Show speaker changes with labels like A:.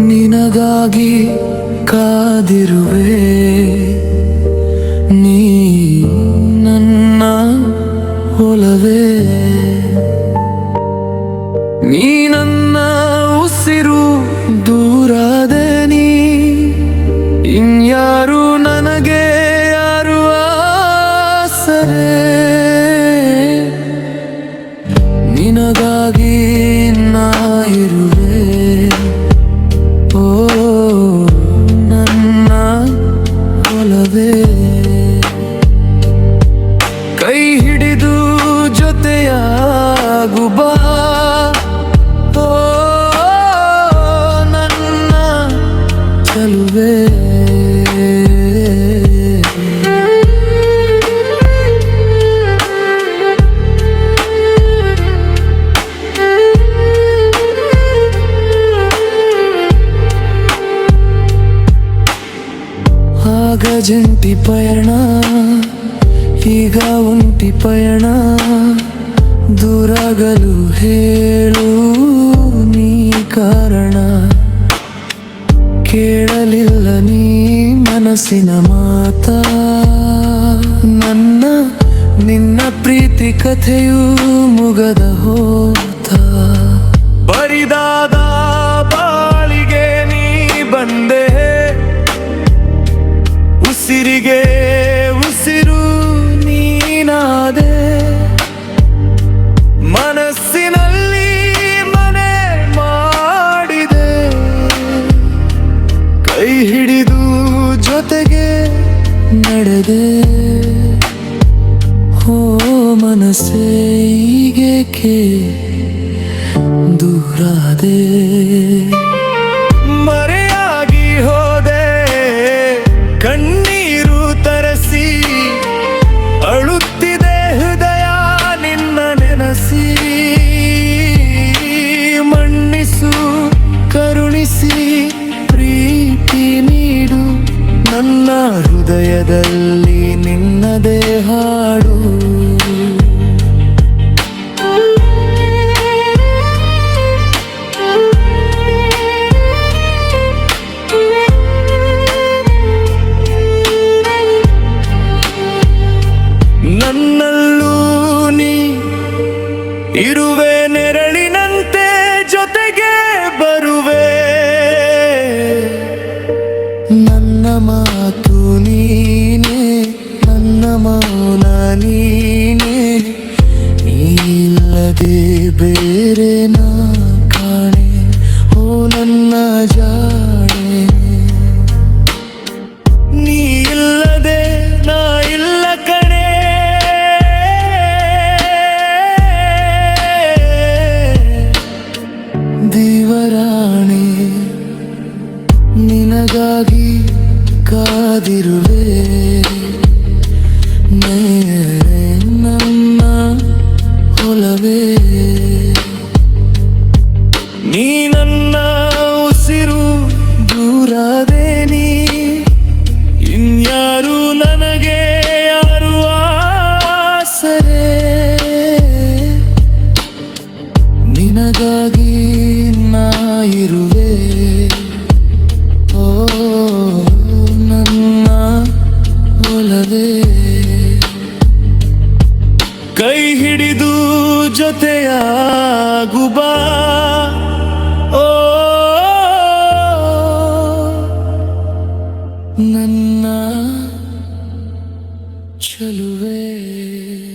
A: ನಿನಗಾಗಿ ಕಾದಿರುವೆ. ನೀ ನನ್ನ ಒಲವೇ. ನೀ ನನ್ನ ಉಸಿರು ದೂರಾದೆ ನೀ. ಇನ್ಯಾರು ನನಗೆ ಯಾರು ಆಸರೆ. ನಿನಗಾಗಿ ಕೈ ಹಿಡಿದು ಜೊತೆಯಾಗು ಆಗ ಜಂಟಿ ಪಯಣ, ಈಗ ಒಂಟಿ ಪಯಣ, ದೂರಾಗಲು ಹೇಳು ನೀ ಕಾರಣ. ಕೇಳಲಿಲ್ಲ ನೀ ಮನಸ್ಸಿನ ಮಾತ, ನನ್ನ ನಿನ್ನ ಪ್ರೀತಿ ಕಥೆಯೂ ಮುಗದ ಹೋತ ನಡೆದೆ ಹೋ ಮನಸ್ಸೇ ಈಗೇಕೆ ದೂರಾದೆ? ನನ್ನ ಹೃದಯದಲ್ಲಿ ನಿನ್ನದೇ ಹಾಡು. ನನ್ನಲ್ಲೂ ನೀ ಇರುವೆ ಇಲ್ಲದೆ ಬೇರೆ ನಾ ಕಾಣೆ, ಓ ನನ್ನ ಜಾಣೆ. ನೀ ಇಲ್ಲದೆ ನಾ ಇಲ್ಲ ಕಣೆ. ದೇವರಾಣಿ, ನಿನಗಾಗಿ ಕಾದಿರುವೆ. ನೀ ನನ್ನ ಉಸಿರು ದೂರದೆ ನೀ. ಇನ್ಯಾರು ನನಗೆ ಯಾರು ಆಸರೆ? ನಿನಗಾಗಿ ನಾ ಓ, ನನ್ನ ಕೈ ಹಿಡಿದು ಜೊತೆಯಾಗು ಬಾ. ನನ್ನ ಚಲುವೆ.